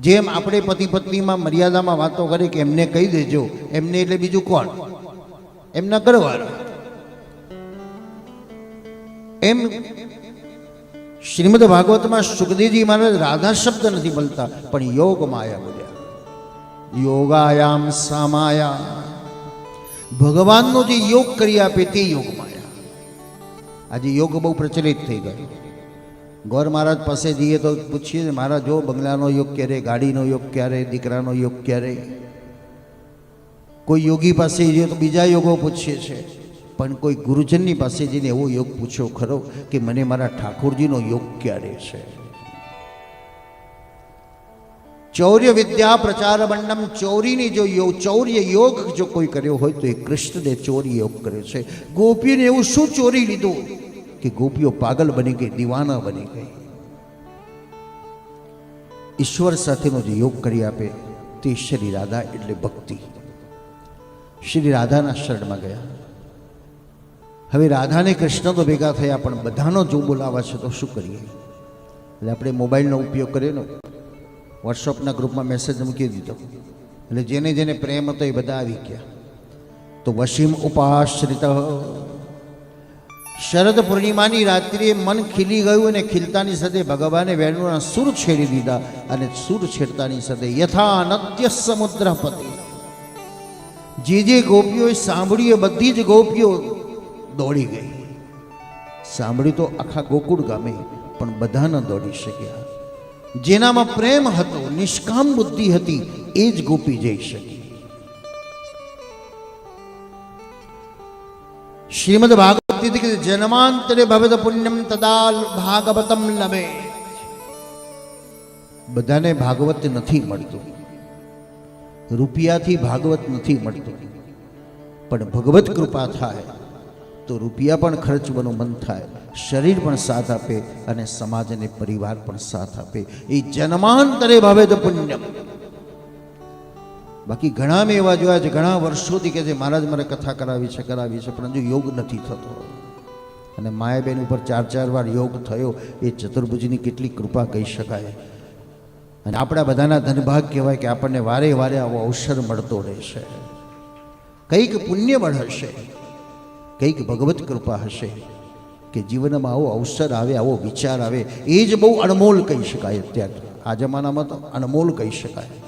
જેમ આપણે પતિ પત્નીમાં મર્યાદામાં વાતો કરી કે એમને કહી દેજો, એમને એટલે બીજું કોણ? એમના ઘરવાળા. એમ શ્રીમદ ભાગવતમાં સુખદેવજી મહારાજ રાધા શબ્દ નથી બોલતા, પણ યોગ માયા બોલ્યા. યોગાયામ સામાયા. ભગવાનનો જે યોગ કરી આપે તે યોગ માયા. આજે યોગ બહુ પ્રચલિત થઈ ગયો. ગોર મહારાજ પાસે જઈએ તો પૂછીએ મહારાજ જો બંગલાનો યોગ ક્યારે, ગાડીનો યોગ ક્યારે, દીકરાનો યોગ ક્યારે? કોઈ યોગી પાસે જઈએ તો બીજા યોગો પૂછીએ છે. પણ કોઈ ગુરુજનની પાસે જઈને એવો યોગ પૂછ્યો ખરો કે, મને મારા ઠાકોરજીનો યોગ ક્યારે છે? ચૌર્ય વિદ્યા પ્રચાર મંડમ ચૌરીની જો યોગ, ચૌર્ય યોગ જો કોઈ કર્યો હોય તો એ કૃષ્ણને ચોરી યોગ કર્યો છે. ગોપીને એવું શું ચોરી લીધું? કે ગોપીઓ પાગલ બની ગઈ, દીવાના બની ગઈ. ઈશ્વર સાથેનો જે યોગ કરી આપે તે શ્રી રાધા એટલે ભક્તિ. શ્રી રાધાના શરણમાં ગયા. હવે રાધાને કૃષ્ણ તો ભેગા થયા, પણ બધાનો જો બોલાવા છે તો શું કરીએ? એટલે આપણે મોબાઈલનો ઉપયોગ કર્યો વોટ્સઅપના ગ્રુપમાં મેસેજ મૂકી દીધો. એટલે જેને જેને પ્રેમ હતો એ બધા આવી ગયા. તો વસીમ ઉપાશ્રિત શરદ પૂર્ણિમાની રાત્રિએ મન ખીલી ગયું અને ખીલતાની સાથે ભગવાને વેણુના સુર છેડી દીધા અને સુર છેડતાની સાથે યથા સમુદ્રપતિ જે જે ગોપીઓએ સાંભળ્યું બધી જ ગોપીઓ દોડી ગઈ. સાંભળ્યું તો આખા ગોકુળ ગામે પણ બધા ન દોડી શક્યા. જેનામાં પ્રેમ હતો, નિષ્કામ બુદ્ધિ હતી, એ જ ગોપી જઈ શકી. શ્રીમદ ભાગવત કે જન્માંતરે ભવત પુણ્યમ તદા ભાગવતમ લભે બધાને ભાગવત નથી મળતું રૂપિયાથી ભાગવત નથી મળતું પણ ભગવત કૃપા થાય તો રૂપિયા પણ ખર્ચવાનું મન થાય શરીર પણ સાથ આપે અને સમાજ અને પરિવાર પણ સાથ આપે એ જન્માંતરે ભાવે તો પુણ્યમ બાકી ઘણા મેં એવા જોયા છે, ઘણા વર્ષોથી કે છે મહારાજ મારે કથા કરાવી છે કરાવી છે, પરંતુ યોગ નથી થતો. અને માયાબેન ઉપર ચાર ચાર વાર યોગ થયો, એ ચતુર્ભુજની કેટલી કૃપા કહી શકાય. અને આપણા બધાના ધનભાગ કહેવાય કે આપણને વારે વારે આવો અવસર મળતો રહેશે કંઈક પુણ્યબળ હશે, કંઈક ભગવત કૃપા હશે, કે જીવનમાં આવો અવસર આવે, આવો વિચાર આવે, એ જ બહુ અણમોલ કહી શકાય અત્યારે. આ જમાનામાં તો અણમોલ કહી શકાય.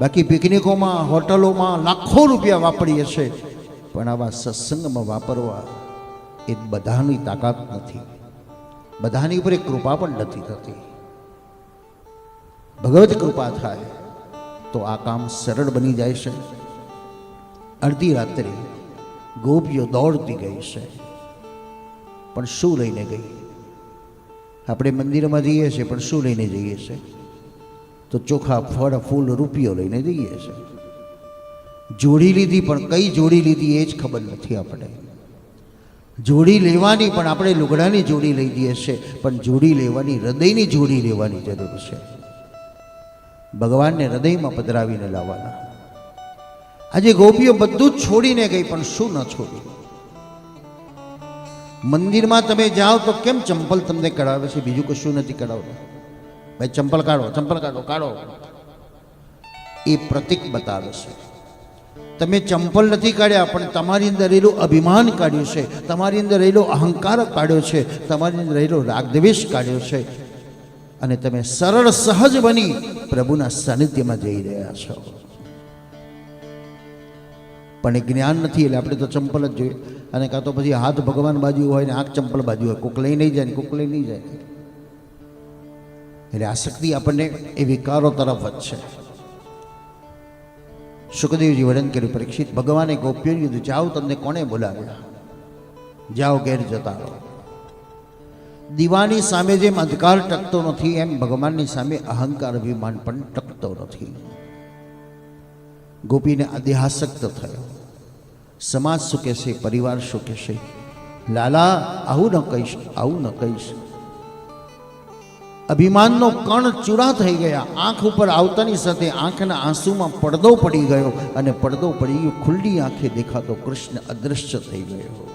બાકી પિકનિકોમાં, હોટલોમાં લાખો રૂપિયા વાપરીએ છે. પણ આવા સત્સંગમાં વાપરવા એ બધાની તાકાત નથી. બધાની ઉપર એક કૃપા પણ નથી થતી. ભગવત કૃપા થાય તો આ કામ સરળ બની જાય છે. અડધી રાત્રે ગોપીઓ દોડતી ગઈ છે. પણ શું લઈને ગઈ? આપણે મંદિરમાં જઈએ છીએ, પણ શું લઈને જઈએ છીએ? તો ચોખા, ફળ, ફૂલ, રૂપિયો લઈને જઈએ છે જોડી લીધી, પણ કઈ જોડી લીધી એ જ ખબર નથી આપણે. જોડી લેવાની, પણ આપણે લુગડાની જોડી લઈ દઈએ છે પણ જોડી લેવાની, હૃદયની જોડી લેવાની જરૂર છે. ભગવાનને હૃદયમાં પધરાવીને લાવવાના. આજે ગોપીઓ બધું જ છોડીને ગઈ, પણ શું ન છોડ્યું? મંદિરમાં તમે જાઓ તો કેમ ચંપલ તમને કઢાવે છે? બીજું કશું નથી કઢાવતું. ભાઈ, ચંપલ કાઢો ચંપલ કાઢો કાઢો. એ પ્રતિક બતાવે છે. તમે ચંપલ નથી કાઢ્યા, પણ તમારી અંદર રહેલું અભિમાન કાઢ્યું છે. તમારી અંદર રહેલો અહંકાર કાઢ્યો છે. તમારી અંદર રહેલો રાગદ્વેષ કાઢ્યો છે. અને તમે સરળ, સહજ બની પ્રભુના સાનિધ્યમાં જઈ રહ્યા છો. પણ એ જ્ઞાન નથી, એટલે આપણે તો ચંપલ જ જોઈએ. અને કાં તો પછી હાથ ભગવાન બાજુ હોય ને આંખ ચંપલ બાજુ હોય. કોક લઈ નહીં જાય ને કોક લઈ નહીં જાય. એટલે આસક્તિ આપણને એ વિકારો તરફ જ છે સુખદેવજી વર્ણન કર્યું પરીક્ષિત, ભગવાને ગોપ્યોને કીધું, જાઓ તમને કોણે બોલાવ્યા? જાઓ, ઘેર જતા રહો. દીવાની સામે જેમ અંધકાર ટકતો નથી, એમ ભગવાનની સામે અહંકાર અભિમાન પણ ટકતો નથી. ગોપીને અધ્યાસક્ત થયો. સમાજ શું કહેશે પરિવાર શું કહેશે લાલા, આવું ન કહીશ, આવું ન કહીશ. અભિમાનનો કણ ચૂરા થઈ ગયા. આંખ ઉપર આવતાની સાથે આંખના આંસુમાં પડદો પડી ગયો અને પડદો પડી ગયો ખુલ્લી આંખે દેખાતો કૃષ્ણ અદૃશ્ય થઈ ગયો.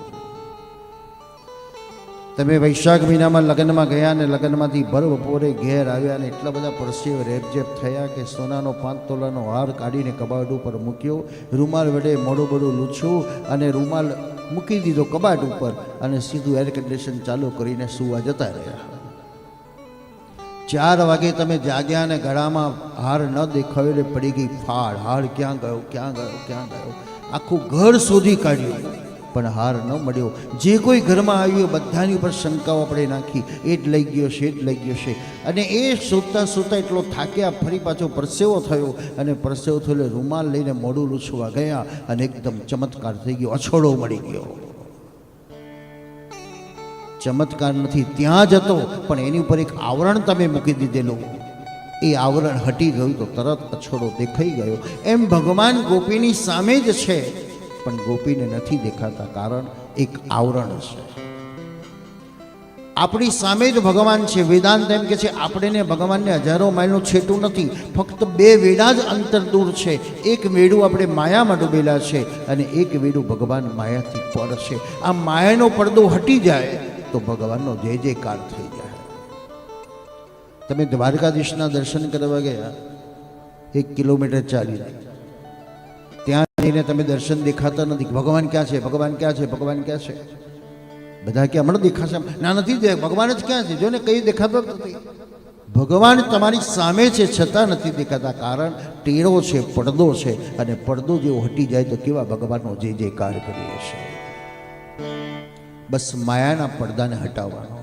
તમે વૈશાખ મહિનામાં લગ્નમાં ગયા ને લગ્નમાંથી ભર બપોરે ઘેર આવ્યા ને એટલા બધા પરસેવ રેપઝેપ થયા કે સોનાનો પાંચ તોલાનો હાર કાઢીને કબાટ ઉપર મૂક્યો. રૂમાલ વડે મોડું બડું લૂછ્યું અને રૂમાલ મૂકી દીધો કબાટ ઉપર અને સીધું એર કન્ડિશન ચાલુ કરીને સુવા જતા રહ્યા. ચાર વાગે તમે જાગ્યા અને ગળામાં હાર ન દેખાયો પડી ગઈ ફાળ હાર ક્યાં ગયો ક્યાં ગયો ક્યાં ગયો? આખું ઘર શોધી કાઢ્યું. પણ હાર ન મળ્યો. જે કોઈ ઘરમાં આવ્યું, બધાની ઉપર શંકાઓ આપણે નાખી. એ જ લઈ ગયો છે, એ જ લઈ ગયો છે. અને એ સૂતા સૂતા એટલો થાક્યા, ફરી પાછો પરસેવો થયો. અને પરસેવો થયો એટલે રૂમાલ લઈને મોડું લૂછવા ગયા અને એકદમ ચમત્કાર થઈ ગયો. અછોડો મળી ગયો. ચમત્કાર નથી, ત્યાં જ હતો. પણ એની ઉપર એક આવરણ તમે મૂકી દીધેલું. એ આવરણ હટી ગયું તો તરત અછોડો દેખાઈ ગયો. એમ ભગવાન ગોપીની સામે જ છે. પણ ગોપીને નથી દેખાતા કારણ એક આવરણ છે. આપણી સામે જ ભગવાન છે. વેદાંત એમ કે છે આપણે ને ભગવાનને હજારો માઇલનું છેટું નથી. ફક્ત બે વેડા જ અંતર દૂર છે. એક વેડું આપણે માયામાં ડૂબેલા છે અને એક વેડું ભગવાન માયાથી પર છે. આ માયાનો પડદો હટી જાય. તો ભગવાનનો જય જયકાર થઈ જાય તમે દ્વારકાધીશના દર્શન કરવા ગયા, એક કિલોમીટર ચાલી ત્યાં જઈને તમે દર્શન દેખાતા નથી. ભગવાન ક્યાં છે? ભગવાન ક્યાં છે? ભગવાન ક્યાં છે? બધા કે હમણાં દેખાશે. ના, નથી દે ભગવાન જ ક્યાં છે? જો ને કઈ દેખાતો નથી. ભગવાન તમારી સામે છે, છતાં નથી દેખાતા. કારણ ટેરો છે, પડદો છે, અને પડદો જેવો હટી જાય તો કેવા ભગવાનનો જે જયકાર કરીએ છે બસ માયાના પડદાને હટાવવાનો.